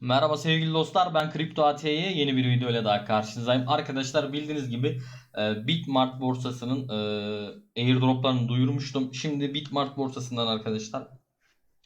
Merhaba sevgili dostlar ben Kripto AT'ye yeni bir video ile daha karşınızdayım. Arkadaşlar bildiğiniz gibi e, Bitmart borsasının e, airdroplarını duyurmuştum. Şimdi Bitmart borsasından arkadaşlar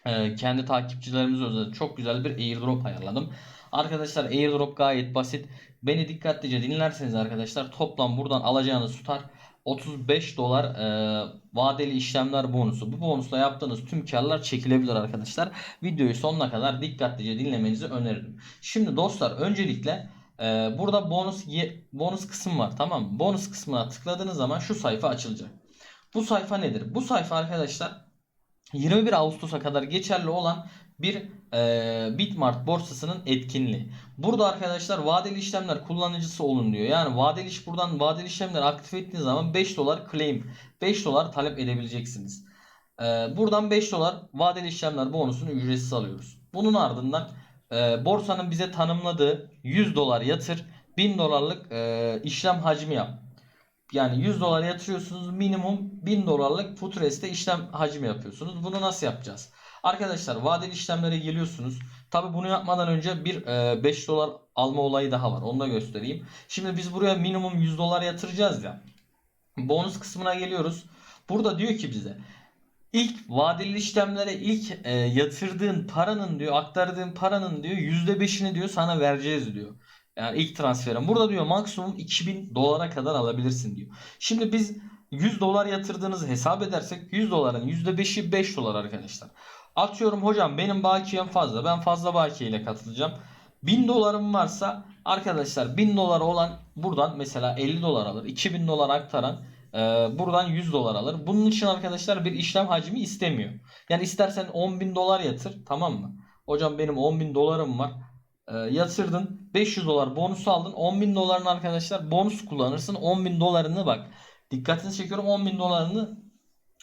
e, kendi takipçilerimiz özel çok güzel bir airdrop ayarladım. Arkadaşlar airdrop gayet basit. Beni dikkatlice dinlerseniz arkadaşlar toplam buradan alacağınız tutar 35 dolar e, vadeli işlemler bonusu. Bu bonusla yaptığınız tüm karlar çekilebilir arkadaşlar. Videoyu sonuna kadar dikkatlice dinlemenizi öneririm. Şimdi dostlar öncelikle e, burada bonus bonus kısım var tamam mı? Bonus kısmına tıkladığınız zaman şu sayfa açılacak. Bu sayfa nedir? Bu sayfa arkadaşlar 21 Ağustos'a kadar geçerli olan bir e, Bitmart borsasının etkinliği. Burada arkadaşlar vadeli işlemler kullanıcısı olun diyor. Yani vadeli iş buradan vadeli işlemleri aktif ettiğiniz zaman 5 dolar claim 5 dolar talep edebileceksiniz. E, buradan 5 dolar vadeli işlemler bonusunu ücretsiz alıyoruz. Bunun ardından e, borsanın bize tanımladığı 100 dolar yatır 1000 dolarlık e, işlem hacmi yap. Yani 100 dolar yatırıyorsunuz minimum 1000 dolarlık Futures'te işlem hacmi yapıyorsunuz. Bunu nasıl yapacağız? Arkadaşlar vadeli işlemlere geliyorsunuz. Tabi bunu yapmadan önce bir e, 5 dolar alma olayı daha var. Onu da göstereyim. Şimdi biz buraya minimum 100 dolar yatıracağız ya. Bonus kısmına geliyoruz. Burada diyor ki bize ilk vadeli işlemlere ilk e, yatırdığın paranın diyor aktardığın paranın diyor %5'ini diyor sana vereceğiz diyor. Yani ilk transferin. Burada diyor maksimum 2000 dolara kadar alabilirsin diyor. Şimdi biz 100 dolar yatırdığınızı hesap edersek 100 doların %5'i 5 dolar arkadaşlar. Atıyorum hocam benim bakiyem fazla. Ben fazla bakiye ile katılacağım. 1000 dolarım varsa arkadaşlar 1000 dolar olan buradan mesela 50 dolar alır. 2000 dolar aktaran e, buradan 100 dolar alır. Bunun için arkadaşlar bir işlem hacmi istemiyor. Yani istersen 10.000 dolar yatır tamam mı? Hocam benim 10.000 dolarım var. E, yatırdın 500 dolar bonus aldın 10.000 dolarını arkadaşlar bonus kullanırsın 10.000 dolarını bak dikkatini çekiyorum 10.000 dolarını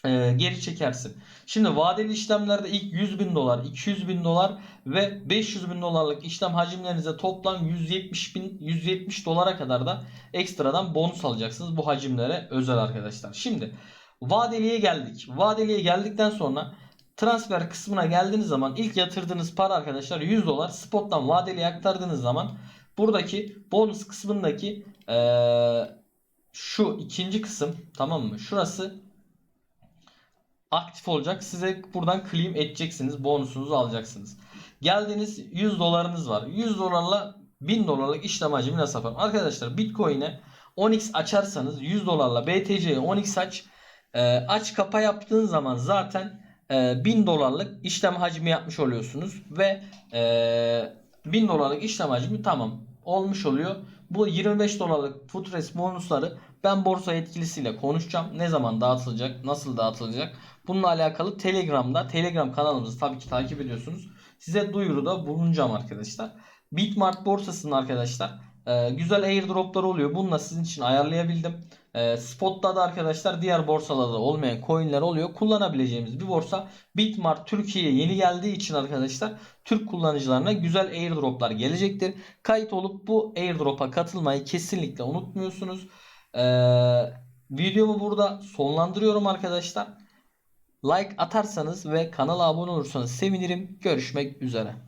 e, geri çekersin. Şimdi vadeli işlemlerde ilk 100 bin dolar, 200 bin dolar ve 500 bin dolarlık işlem hacimlerinize toplam 170 bin, 170 dolara kadar da ekstradan bonus alacaksınız bu hacimlere özel arkadaşlar. Şimdi vadeliye geldik. Vadeliye geldikten sonra transfer kısmına geldiğiniz zaman ilk yatırdığınız para arkadaşlar 100 dolar spottan vadeliye aktardığınız zaman buradaki bonus kısmındaki eee, şu ikinci kısım tamam mı? Şurası aktif olacak. Size buradan claim edeceksiniz. Bonusunuzu alacaksınız. Geldiniz 100 dolarınız var. 100 dolarla 1000 dolarlık işlem hacmi nasıl yapalım? Arkadaşlar Bitcoin'e 10x açarsanız 100 dolarla BTC'ye 10x aç. Ee, aç kapa yaptığın zaman zaten e, 1000 dolarlık işlem hacmi yapmış oluyorsunuz. Ve e, 1000 dolarlık işlem hacmi tamam olmuş oluyor. Bu 25 dolarlık Futres bonusları ben borsa yetkilisiyle konuşacağım. Ne zaman dağıtılacak, nasıl dağıtılacak? Bununla alakalı Telegram'da, Telegram kanalımızı tabii ki takip ediyorsunuz. Size duyuruda bulunacağım arkadaşlar. Bitmart borsasının arkadaşlar e, güzel airdroplar oluyor. Bunu da sizin için ayarlayabildim. E, Spot'ta da arkadaşlar diğer borsalarda olmayan coinler oluyor. Kullanabileceğimiz bir borsa. Bitmart Türkiye'ye yeni geldiği için arkadaşlar Türk kullanıcılarına güzel airdroplar gelecektir. Kayıt olup bu airdrop'a katılmayı kesinlikle unutmuyorsunuz. E, videomu burada sonlandırıyorum arkadaşlar. Like atarsanız ve kanala abone olursanız sevinirim. Görüşmek üzere.